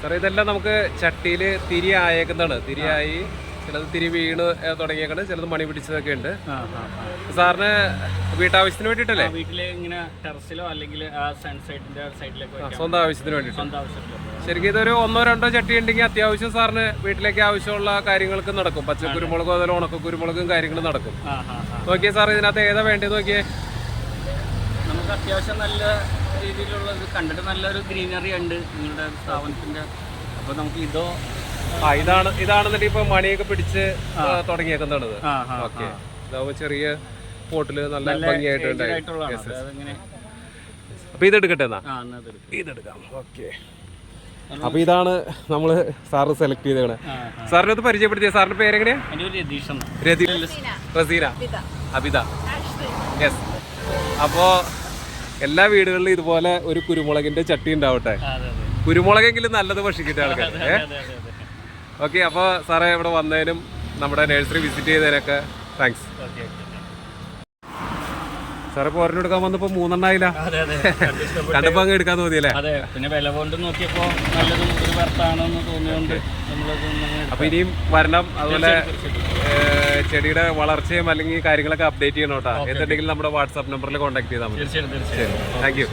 സാറേ ഇതെല്ലാം നമുക്ക് ചട്ടിയിൽ തിരി ആയേക്കുന്നതാണ്. തിരിയായി ചിലത് തിരി വീണ് തുടങ്ങിയേക്കുന്നത് തുടങ്ങിയേക്കണ്. ചിലത് മണി പിടിച്ചതൊക്കെ ഉണ്ട്. സാറിന് വീട്ടാവശ്യത്തിന് വേണ്ടിയിട്ടല്ലേ? വീട്ടിലെ ഇങ്ങനെ ടെറസിലോ അല്ലെങ്കിൽ സൺസൈഡിന്റെ സൈഡിലേക്ക് സ്വന്തം ആവശ്യത്തിന് വേണ്ടിയിട്ട്. ശരിക്കും ഇതൊരു ഒന്നോ രണ്ടോ ചട്ടി ഉണ്ടെങ്കിൽ അത്യാവശ്യം സാറിന് വീട്ടിലേക്ക് ആവശ്യമുള്ള കാര്യങ്ങൾക്ക് നടക്കും. പച്ചക്കുരുമുളകും അതുപോലെ ഉണക്ക കുരുമുളകും കാര്യങ്ങളും നടക്കും. നോക്കിയേ സാർ ഇതിനകത്ത് ഏതാ വേണ്ടത് നോക്കിയേ? നമുക്ക് അത്യാവശ്യം നല്ല രീതിയിലുള്ള ഇത് കണ്ടിട്ട് നല്ലൊരു ഗ്രീനറി ഉണ്ട് നിങ്ങളുടെ സ്ഥാപനത്തിന്റെ. അപ്പൊ നമുക്ക് ഇതോ ആ ഇതാണ് ഇതാണെന്നുണ്ടെങ്കിൽ ഇപ്പൊ മണിയൊക്കെ പിടിച്ച് തുടങ്ങിയേക്കുന്നത് ഓക്കെ. ഇതാവുമ്പോ ചെറിയ പോട്ടിൽ നല്ല ഭംഗിയായിട്ടുണ്ടായി അപ്പൊ ഇത് എടുക്കട്ടെ എന്നാ. ഇതെടുക്കാം. ഓക്കെ. അപ്പൊ ഇതാണ് നമ്മൾ സാറ് സെലക്ട് ചെയ്തേക്കണേ. സാറിനെ ഒന്ന് പരിചയപ്പെടുത്തിയ. സാറിന്റെ പേരെങ്ങനെയാ റസീന. അബിത. യെസ് അപ്പോ എല്ലാ വീടുകളിലും ഇതുപോലെ ഒരു കുരുമുളകിന്റെ ചട്ടി ഉണ്ടാവട്ടെ? കുരുമുളകെങ്കിലും നല്ലത് ഭക്ഷിക്കട്ടെ ആൾക്കാർ ഓക്കെ അപ്പോൾ സാറേ ഇവിടെ വന്നതിനും നമ്മുടെ നഴ്സറി വിസിറ്റ് ചെയ്തതിനൊക്കെ താങ്ക്സ്. സാറേ ഇപ്പോൾ ഒരെണ്ണം എടുക്കാൻ വന്നപ്പോ മൂന്നെണ്ണായില്ല കണ്ടപ്പോ അങ്ങ് എടുക്കാൻ തോന്നിയല്ലേ? പിന്നെ വില കൊണ്ട് നോക്കിയപ്പോ നല്ലതും ഒരു വർത്താണെന്ന് തോന്നിയോണ്ട് നമ്മളത് ഒന്ന് ഇനിയും വരണം. അതുപോലെ ചെടിയുടെ വളർച്ചയും അല്ലെങ്കിൽ കാര്യങ്ങളൊക്കെ അപ്ഡേറ്റ് ചെയ്യണം എന്തെങ്കിലും എന്തുണ്ടെങ്കിലും നമ്മുടെ വാട്സാപ്പ് നമ്പറിൽ കോൺടാക്ട് ചെയ്താൽ മതി. Thank you